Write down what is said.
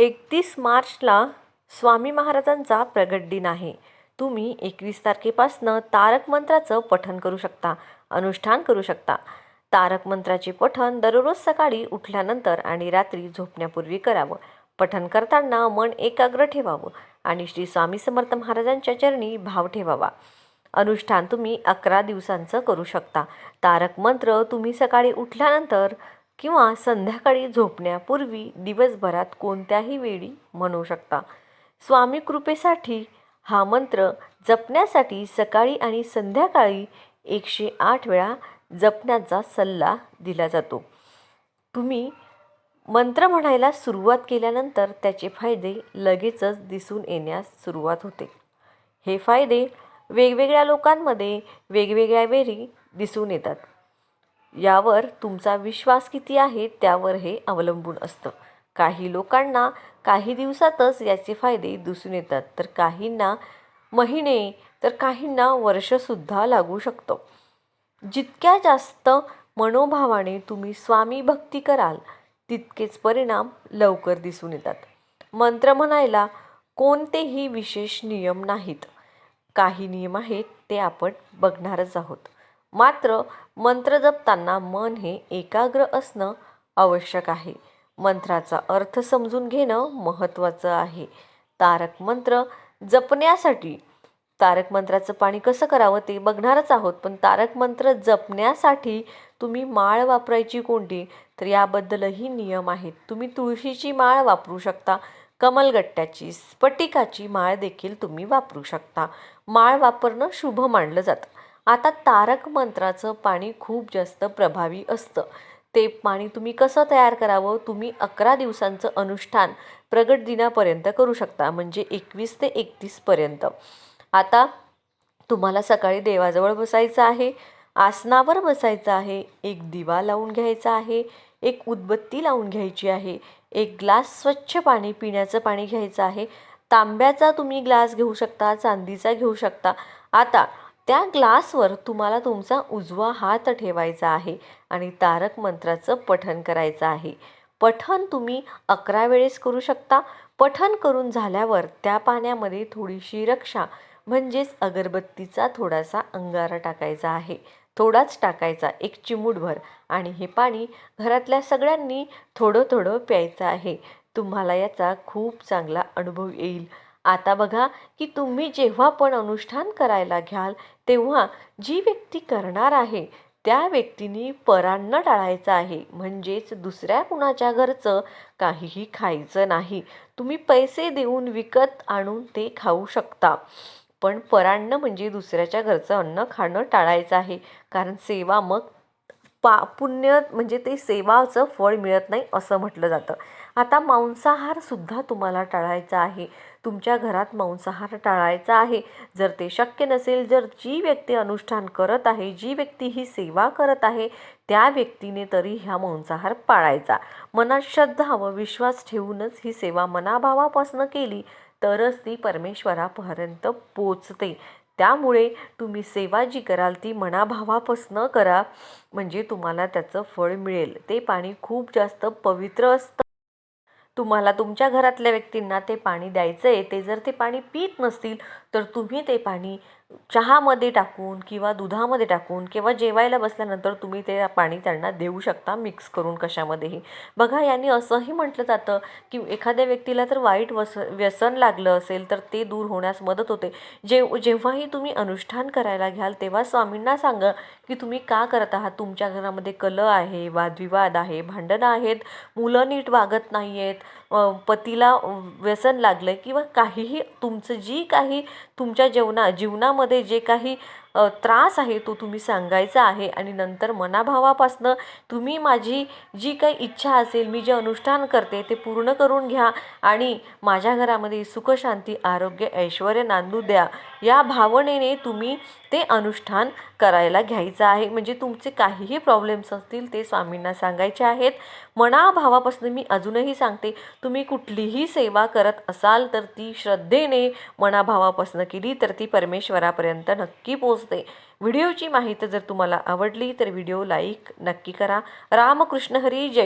एकतीस मार्चला स्वामी महाराजांचा प्रगट दिन आहे. तुम्ही एकवीस तारखेपासनं तारक मंत्राचं पठण करू शकता अनुष्ठान करू शकता. तारक मंत्राचे पठण दररोज सकाळी उठल्यानंतर आणि रात्री झोपण्यापूर्वी करावं. पठण करताना मन एकाग्र ठेवावं आणि श्री स्वामी समर्थ महाराजांच्या चरणी भाव ठेवावा. अनुष्ठान तुम्ही अकरा दिवसांचं करू शकता. तारक मंत्र तुम्ही सकाळी उठल्यानंतर किंवा संध्याकाळी झोपण्यापूर्वी दिवसभरात कोणत्याही वेळी म्हणू शकता. स्वामी कृपेसाठी हा मंत्र जपण्यासाठी सकाळी आणि संध्याकाळी एकशे आठ वेळा जपण्याचा सल्ला दिला जातो. तुम्ही मंत्र म्हणायला सुरुवात केल्यानंतर त्याचे फायदे लगेचच दिसून येण्यास सुरुवात होते. हे फायदे वेगवेगळ्या लोकांमध्ये वेगवेगळ्या वेळी दिसून येतात. यावर तुमचा विश्वास किती आहे त्यावर हे अवलंबून असतं. काही लोकांना काही दिवसातच याचे फायदे दिसून येतात तर काहींना महिने तर काहींना वर्षसुद्धा लागू शकतं. जितक्या जास्त मनोभावाने तुम्ही स्वामी भक्ती कराल तितकेच परिणाम लवकर दिसून येतात. मंत्र म्हणायला कोणतेही विशेष नियम नाहीत. काही नियम आहेत ते आपण बघणारच आहोत. मात्र मंत्र जपताना मन हे एकाग्र असणं आवश्यक आहे. मंत्राचा अर्थ समजून घेणं महत्त्वाचं आहे. तारक मंत्र जपण्यासाठी तारक मंत्राचं पाणी कसं करावं ते बघणारच आहोत पण तारक मंत्र जपण्यासाठी तुम्ही माळ वापरायची कोणती? तर याबद्दलही नियम आहेत. तुम्ही तुळशीची माळ वापरू शकता कमलगट्ट्याची स्फटिकाची माळ देखील तुम्ही वापरू शकता. माळ वापरणं शुभ मानलं जातं. आता तारक मंत्राचं पाणी खूप जास्त प्रभावी असतं. ते पाणी तुम्ही कसं तयार करावं? तुम्ही अकरा दिवसांचं अनुष्ठान प्रगट दिनापर्यंत करू शकता म्हणजे एकवीस ते एकतीसपर्यंत आता तुम्हाला सकाळी देवाजवळ बसायचं आहे आसनावर बसायचं आहे एक दिवा लावून घ्यायचा आहे एक उदबत्ती लावून घ्यायची आहे एक ग्लास स्वच्छ पाणी पिण्याचं पाणी घ्यायचं आहे. तांब्याचा तुम्ही ग्लास घेऊ शकता चांदीचा घेऊ शकता. आता त्या ग्लासवर तुम्हाला तुमचा उजवा हात ठेवायचा आहे आणि तारक मंत्राचं पठन करायचं आहे. पठन तुम्ही अकरा वेळेस करू शकता. पठन करून झाल्यावर त्या पाण्यामध्ये थोडीशी रक्षा म्हणजेच अगरबत्तीचा थोडासा अंगारा टाकायचा आहे. थोडाच टाकायचा एक चिमूटभर. आणि हे पाणी घरातल्या सगळ्यांनी थोडं थोडं प्यायचं आहे. तुम्हाला याचा खूप चांगला अनुभव येईल. आता बघा की तुम्ही जेव्हा पण अनुष्ठान करायला घ्याल तेव्हा जी व्यक्ती करणार आहे त्या व्यक्तीने परान्न टाळायचं आहे. म्हणजेच दुसऱ्या कुणाच्या घरचं काहीही खायचं नाही. तुम्ही पैसे देऊन विकत आणून ते खाऊ शकता. पण परान्न म्हणजे दुसऱ्याच्या घरचं अन्न खाणं टाळायचं आहे. कारण सेवा मग पा पुण्य म्हणजे ते सेवाचं फळ मिळत नाही असं म्हटलं जातं. आता मांसाहारसुद्धा तुम्हाला टाळायचा आहे. तुमच्या घरात मांसाहार टाळायचा आहे. जर ते शक्य नसेल जर जी व्यक्ती अनुष्ठान करत आहे जी व्यक्ती ही सेवा करत आहे त्या व्यक्तीने तरी ह्या मांसाहार पाळायचा. मनात श्रद्धा व विश्वास ठेवूनच ही सेवा मनाभावापासून केली तरच ती परमेश्वरापर्यंत पोचते. त्यामुळे तुम्ही सेवा जी कराल ती मनाभावापासनं करा म्हणजे तुम्हाला त्याचं फळ मिळेल. ते पाणी खूप जास्त पवित्र असतं. तुम्हाला तुमच्या घरातल्या व्यक्तींना ते पाणी द्यायचं आहे ते जर ते पाणी पित नसतील तर तुम्ही ते पाणी चहामध्ये टाकून किंवा दुधामध्ये टाकून किंवा जेवायला बसल्यानंतर तुम्ही ते पाणी त्यांना देऊ शकता मिक्स करून कशामध्येही. बघा यांनी असंही म्हटलं जातं की एखाद्या व्यक्तीला तर वाईट वस व्यसन लागलं असेल तर ते दूर होण्यास मदत होते. जे जेव्हाही तुम्ही अनुष्ठान करायला घ्याल तेव्हा स्वामींना सांगा की तुम्ही का करत आहात? तुमच्या घरामध्ये कल आहे वादविवाद आहे भांडणं आहेत मुलं नीट वागत नाही आहेत पतीला व्यसन लागलं आहे किंवा काहीही तुमचं जी काही तुमच्या जेवणा जीवनामध्ये जे काही त्रास आहे तो तुम्ही सांगायचा आहे आणि नंतर मनाभावापासनं तुम्ही माझी जी काही इच्छा असेल मी जे अनुष्ठान करते ते पूर्ण करून घ्या आणि माझ्या घरामध्ये सुखशांती आरोग्य ऐश्वर नांदू द्या. या भावनेने तुम्ही ते अनुष्ठान करायला घ्यायचं आहे. म्हणजे तुमचे काहीही प्रॉब्लेम्स असतील ते स्वामींना सांगायचे आहेत. मनाभावापासून मी अजूनही सांगते तुम्ही कुठलीही सेवा करत असाल तर ती श्रद्धेने मनाभावापासून केली तर ती परमेश्वरापर्यंत नक्की पोच पोचते व्हिडिओची माहिती जर तुम्हाला आवडली तर व्हिडिओ लाईक नक्की करा. रामकृष्ण हरी जय.